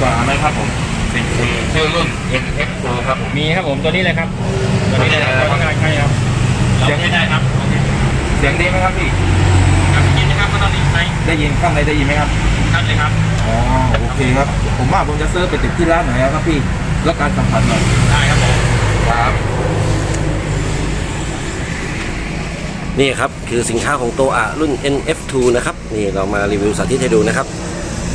กว่านะครับผมสิบปีชื่อรุ่น N F 2ครับผมมีครับผมตัวนี้เลยครับตัวนี้เลยครับตัวนี้ใช่ครับเสียงไม่ได้ครับ เสียงดีไหมครับพี่ได้ยินไหมครับว่าตอนนี้ใช้ได้ยินข้างในได้ยินไหมครับครับเลยครับอ๋อโอเคครับ ผมว่าผมจะเซิร์ฟไปติดที่ร้านหน่อยครับพี่แล้วการสัมผัสหน่อยได้ครับผมครับนี่ครับ คือสินค้าของโตอะรุ่น NF2 นะครับ นี่เรามารีวิวสาธิตให้ดูนะครับ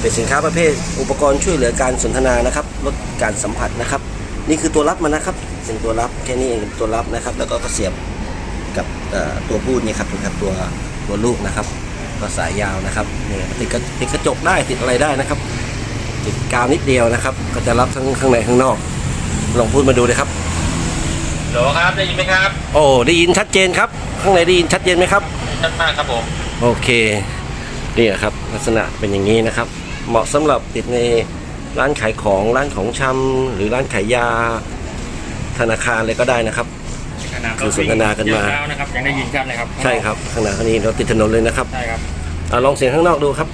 เป็นสินค้าประเภท อุปกรณ์ช่วยเหลือการสนทนานะครับลดการสัมผัสนะครับ นี่คือตัวรับมันนะครับเป็นตัวรับแค่นี้เองเป็นตัวรับนะครับ แล้วก็ก็เสียบกับเอ่อตัวพูดนี่ครับนะครับตัวตัวลูกนะครับ ก็สายยาวนะครับนี่ติดกระติดกระจกได้ติดอะไรได้นะครับ ติดกาวนิดเดียวนะครับ ก็จะรับทั้งข้างในข้างนอกลองพูดมาดูเลยครับโหลครับได้ยินไหมครับ โอ้ได้ยินชัดเจนครับ ข้างในได้ยินชัดเจนไหมครับชัดมากครับผมโอเคนี่ครับ ลักษณะเป็นอย่างนี้นะครับ เหมาะสำหรับติดในร้านขายของร้านของชำหรือร้านขายยาธนาคารอะไรก็ได้นะครับ คือสนทนากันมา เช้นะครับยังได้ยินชัดเลยครับใช่ครับข้างหน้าข้างนี้เราติดถนนเลยนะครับใช่ครับอะลองเสียงข้างนอกดูครับ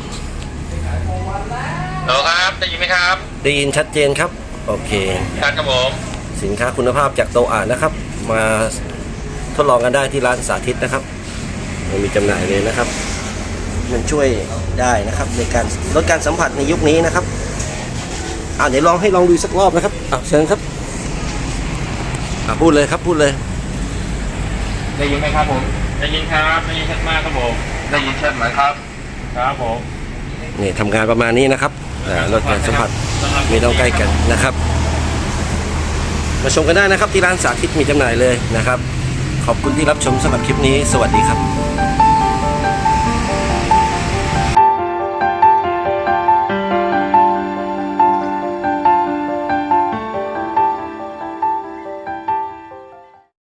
โหลครับได้ยินไหมครับได้ยินชัดเจนครับ โอเคชัดครับผมสินค้าคุณภาพจากโตอานะครับ มาทดลองกันได้ที่ร้านสาธิตนะครับมันมีจำหน่ายเลยนะครับ มันช่วยได้นะครับ ในการลดการสัมผัสในยุคนี้นะครับอ่าเดี๋ยวลองให้ลองดูสักรอบนะครับอ่าเชิญครับอ่าพูดเลยครับพูดเลย ได้ยินไหมครับผม ได้ยินครับได้ยินชัดมากครับผมได้ยินชัดไหมครับ ครับผม นี่ทำงานประมาณนี้นะครับอ่าลดการสัมผัสไม่ต้องใกล้กันนะครับ มาชมกันได้นะครับที่ร้านสาธิตมีจำหน่ายเลยนะครับ ขอบคุณที่รับชมสำหรับคลิปนี้ สวัสดีครับ